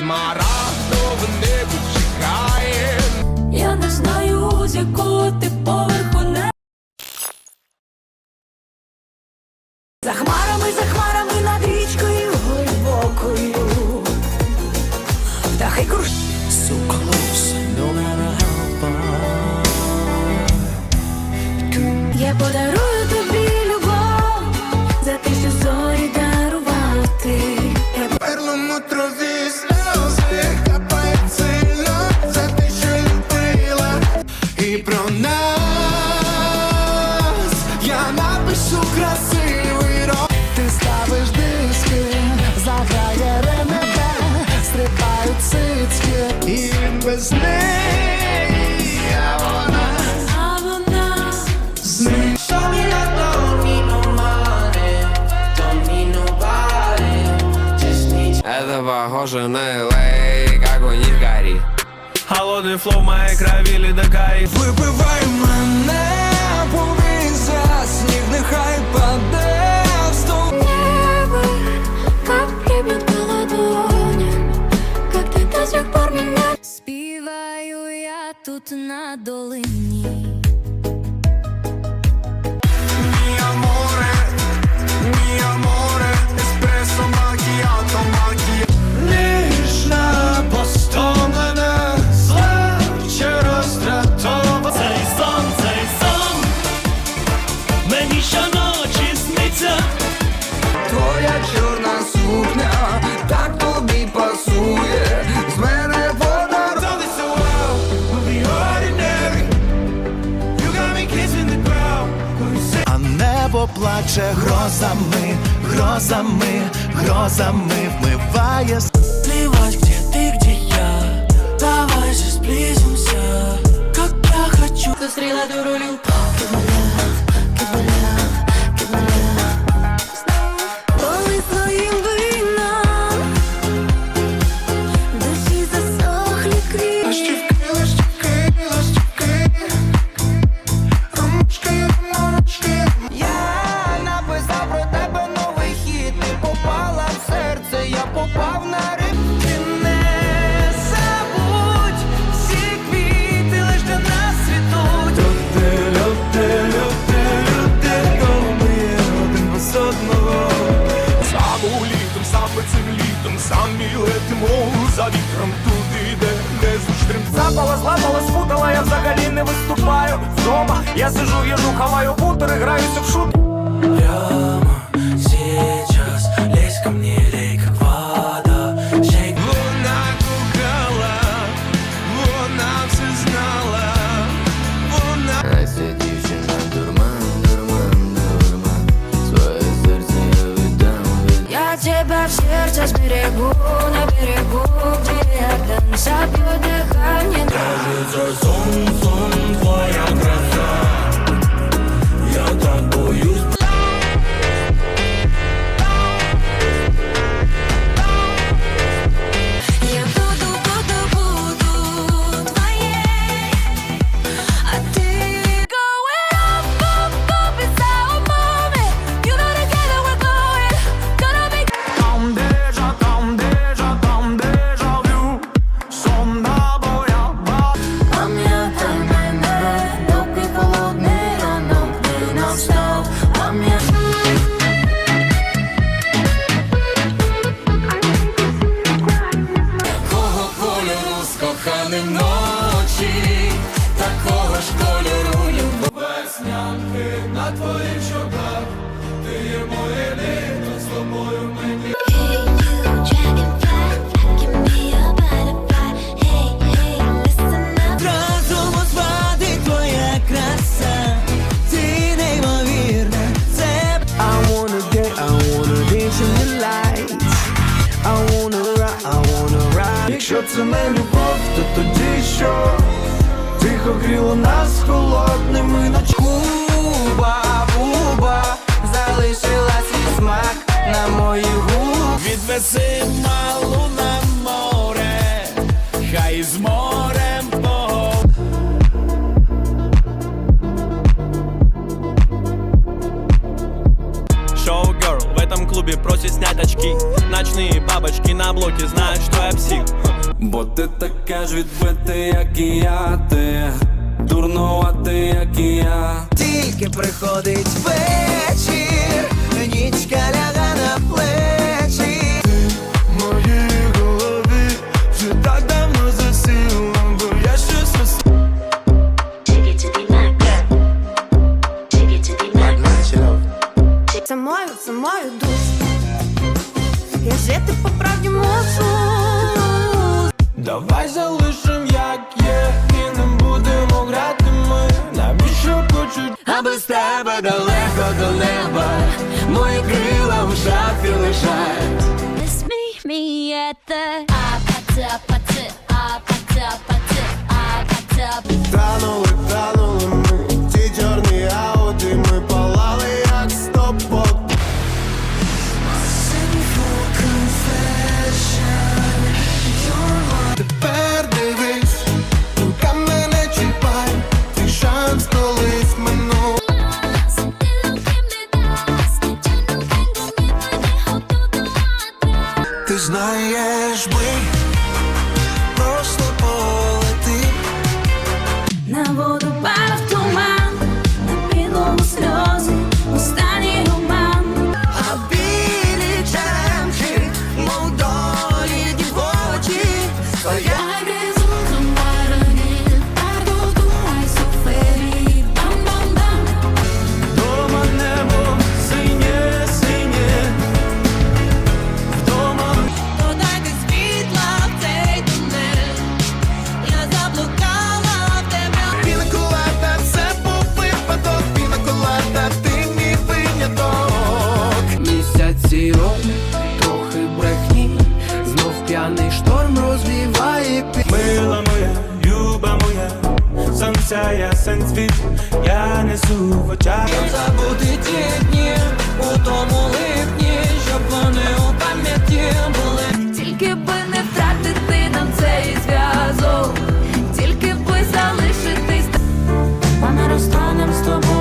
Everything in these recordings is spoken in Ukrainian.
Смарагдов небо напишу красивий рок. Ти ставиш диски, заграє РНБ стрибають цицьки і без неї а вона, а вона з ним. Это похоже на LA, как у них горит Холодный флоу моей крови ледокаи Выпивай мене. Співаю я тут на долині. Мій аморе, мій аморе наче грозами, грозами, грозами вмиває Плевать, где ти, где я, давай же сблизимся, как я хочу. Зустріла дуру любов Випала, зламала, спутала, я взагалі не виступаю вдома. Я сижу, їжу, хаваю бутери, граюся в шут. тебя в сердце сберегу На берегу, где Иордан сопьет дыхание. Кажется, сон, сон, твоя краса Я так боюсь Якщо це не любов, то тоді що? Тихо гріло нас холодними ночами. Куба, буба, залишила свій смак на моїй губ Відвези малу на море, хай з море Бо ти таке ж відбите, як і я, ти дурнувати, як і я. Тільки приходить вечір, нічка ляга на плечі. Ти в моїй голові вже так давно засіла, бо я щось ос. Це моє, це моє душ. Я жити по Давай залишим, як є, і не будемо грати ми. Навіщо почуть, а без тебе далеко до неба, мої крила в шафі лежать. This meet me at the сонця, ясен світ, я несу в очах забути ті дні у тому липні, щоб вони у пам'яті були. Тільки би не втратити нам цей зв'язок, тільки би залишитись, а не розстанем з тобою.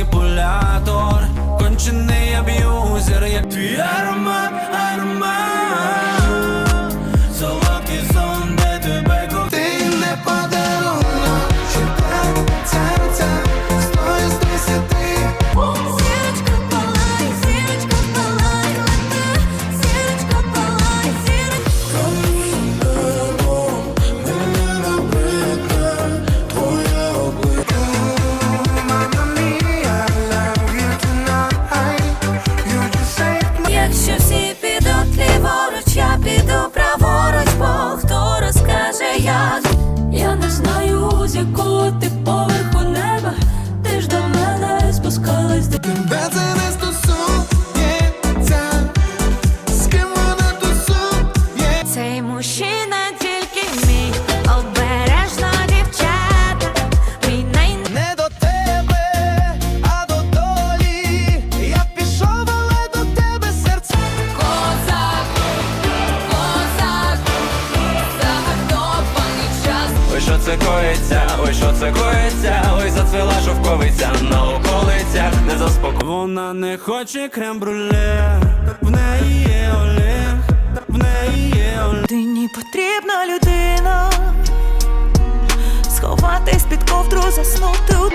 маніпулятор, кончений аб'юзер, як твій аромат. що це коїться, ой, що це коїться, ой, зацвела шовковиця на околицях. Не заспокоїться Вона не хоче крем-бруле в неї є Олег, в неї є Олег. Дині потрібна людина, сховатись під ковдру, заснути у